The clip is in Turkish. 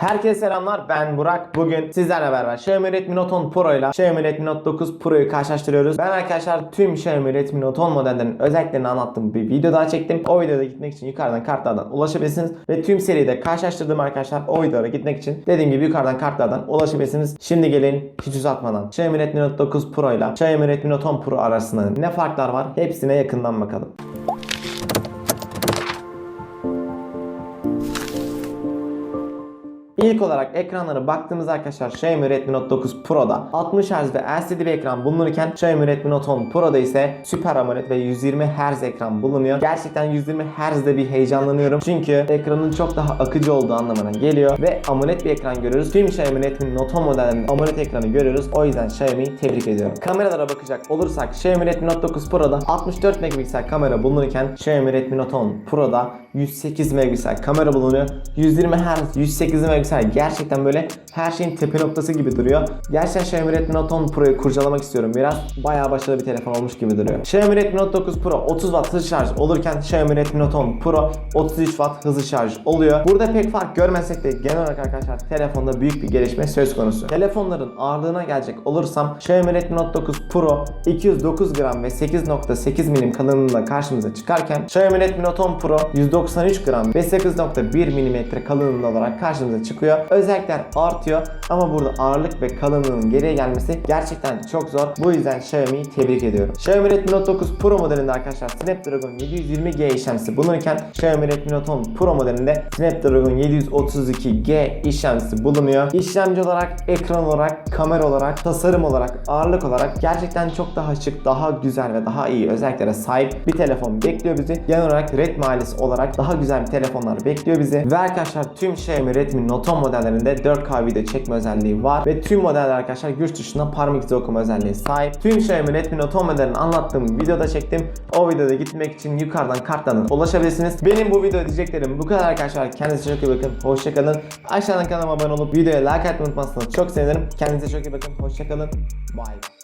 Herkese selamlar ben Burak. Bugün sizlerle beraber Xiaomi Redmi Note 10 Pro ile Xiaomi Redmi Note 9 Pro'yu karşılaştırıyoruz. Ben arkadaşlar tüm Xiaomi Redmi Note 10 modellerinin özelliklerini anlattığım bir video daha çektim. O videoda gitmek için yukarıdan kartlardan ulaşabilirsiniz. Ve tüm seride karşılaştırdığım arkadaşlar o videolara gitmek için dediğim gibi yukarıdan kartlardan ulaşabilirsiniz. Şimdi gelin hiç uzatmadan Xiaomi Redmi Note 9 Pro ile Xiaomi Redmi Note 10 Pro arasında ne farklar var hepsine yakından bakalım. İlk olarak ekranlara baktığımızda arkadaşlar Xiaomi Redmi Note 9 Pro'da 60 Hz ve LCD bir ekran bulunurken Xiaomi Redmi Note 10 Pro'da ise Super AMOLED ve 120 Hz ekran bulunuyor. Gerçekten 120 Hz'de bir heyecanlanıyorum. Çünkü ekranın çok daha akıcı olduğu anlamına geliyor ve AMOLED bir ekran görüyoruz. Tüm Xiaomi Redmi Note 10 modellerinde AMOLED ekranı görüyoruz. O yüzden Xiaomi'yi tebrik ediyorum. Kameralara bakacak olursak Xiaomi Redmi Note 9 Pro'da 64 megapiksel kamera bulunurken Xiaomi Redmi Note 10 Pro'da 108 megapiksel kamera bulunuyor. 120 Hz, 108 megapiksel gerçekten böyle her şeyin tepe noktası gibi duruyor. Gerçekten Xiaomi Redmi Note 10 Pro'yu kurcalamak istiyorum biraz. Bayağı başarılı bir telefon olmuş gibi duruyor. Xiaomi Redmi Note 9 Pro 30 Watt hızlı şarj olurken Xiaomi Redmi Note 10 Pro 33 Watt hızlı şarj oluyor. Burada pek fark görmesek de genel olarak arkadaşlar telefonda büyük bir gelişme söz konusu. Telefonların ağırlığına gelecek olursam Xiaomi Redmi Note 9 Pro 209 gram ve 8.8 milim kalınlığında karşımıza çıkarken Xiaomi Redmi Note 10 Pro 193 gram ve 8.1 milimetre kalınlığında olarak karşımıza çıkıyor. Özellikler artıyor ama burada ağırlık ve kalınlığın geriye gelmesi gerçekten çok zor. Bu yüzden Xiaomi'yi tebrik ediyorum. Xiaomi Redmi Note 9 Pro modelinde arkadaşlar Snapdragon 720G işlemcisi bulunurken Xiaomi Redmi Note 10 Pro modelinde Snapdragon 732G işlemcisi bulunuyor. İşlemci olarak, ekran olarak, kamera olarak, tasarım olarak, ağırlık olarak gerçekten çok daha şık, daha güzel ve daha iyi özelliklere sahip bir telefon bekliyor bizi. Genel olarak Redmi ailesi olarak daha güzel bir telefonlar bekliyor bizi. Ve arkadaşlar tüm Xiaomi Redmi Note 10 modellerinde 4K video çekme özelliği var ve tüm modeller arkadaşlar güç dışında parmak izi okuma özelliği sahip. Tüm Xiaomi Redmi Note 10 modelini anlattığım videoda çektim. O videoda gitmek için yukarıdan kartlardan ulaşabilirsiniz. Benim bu videoda diyeceklerim bu kadar arkadaşlar. Kendinize çok iyi bakın. Hoşçakalın. Aşağıdan kanalıma abone olup videoya like atmayı unutmazsanız çok sevinirim. Kendinize çok iyi bakın. Hoşçakalın. Bye.